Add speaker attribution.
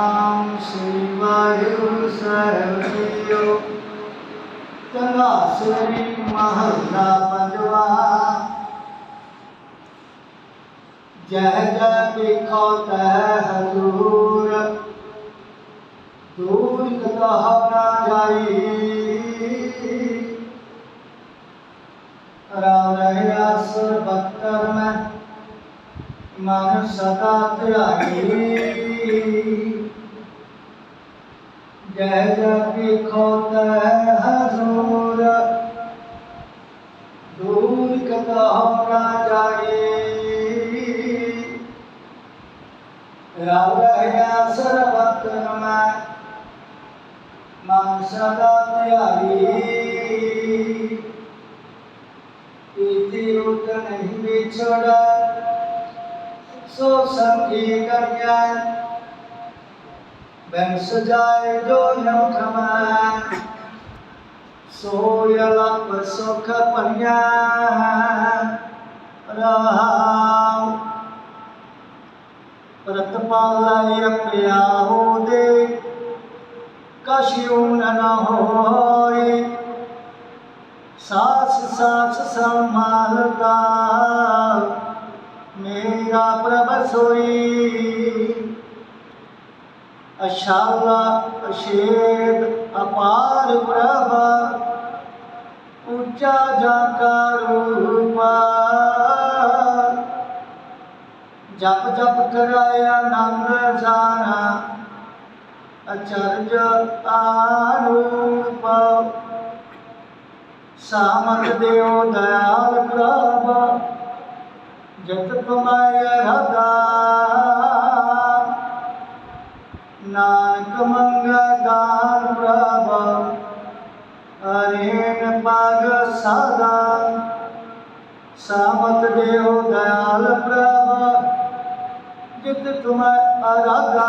Speaker 1: ਨਾਮ ਸ੍ਰੀ ਵਾਹਿਗੁਰੂ ਸਾਹਿਬ ਜੀਓ। ਚੰਗਾ ਮਹੱਲਾ ਪੰਜਵਾ। ਜਹ ਜਹ ਦੇਖੋ ਤਹ ਹਜ਼ੂਰ। ਦੂਰ ਕਤਹ ਨਾ ਜਾਈ। ਰਾਮ ਰਹਿਆ ਸੁਰ ਬਖਤਰ ਮੈਂ, ਮਨ ਸਦਾ ਧਿਆਈ। ਜੈ ਜਪੀ ਖੋਤ ਹਜ਼ੂਰ ਦੂਰ ਕਤਹੁ ਨਾ ਜਾਈ। ਰਾਮ ਰਹਿਆ ਸਰਬਤ ਮੈਂ ਮਨ ਸਦਾ ਧਿਆਈ। ਇਤੀ ਉਤ ਨਹੀਂ ਵਿਛੜ, ਸੋ ਸੰਗੀ ਕਰਿਆ ਬੈਨ ਸਜਾਏ ਜੋ ਨਮ ਖਮੈ ਸੋ ਯਲਪ ਸੁਖ ਪਰਿਆ ਰਾਮ ਪ੍ਰਤਪਾਲੈ ਪਿਆ ਹੋ ਦੇ ਕਛਿਉ ਨ ਹੋਈ ਸਾਸ ਸਾਸ ਸੰਭਾਲਤਾ ਮੇਰਾ ਪ੍ਰਭ ਸੋਈ। ਅਸ਼ਾਲਾ ਅਸ਼ੇਦ ਅਪਾਰ ਪ੍ਰਭ ਉੱਚਾ ਜਾ ਕਾ ਜਪ ਜਪ ਕਰਾਇਆ ਨੰਦ ਜਾਣਾ, ਅਚਰਜ ਆਰੂਪ ਸਾਮਤ ਦਿਓ ਦਇਆਲ ਪ੍ਰਭ, ਜਤ ਕਮਾਇ ਰਦਾ ਨਾਨਕ ਮੰਗਾ ਦਾਨ ਪ੍ਰਭ ਅਰੇਨ ਪਗ ਸਦਾ ਸਾਮਤ ਦੇਵ ਦਇਆਲ ਪ੍ਰਭ ਜਿਤ ਤੁਮੈ ਅਰਾਧਾ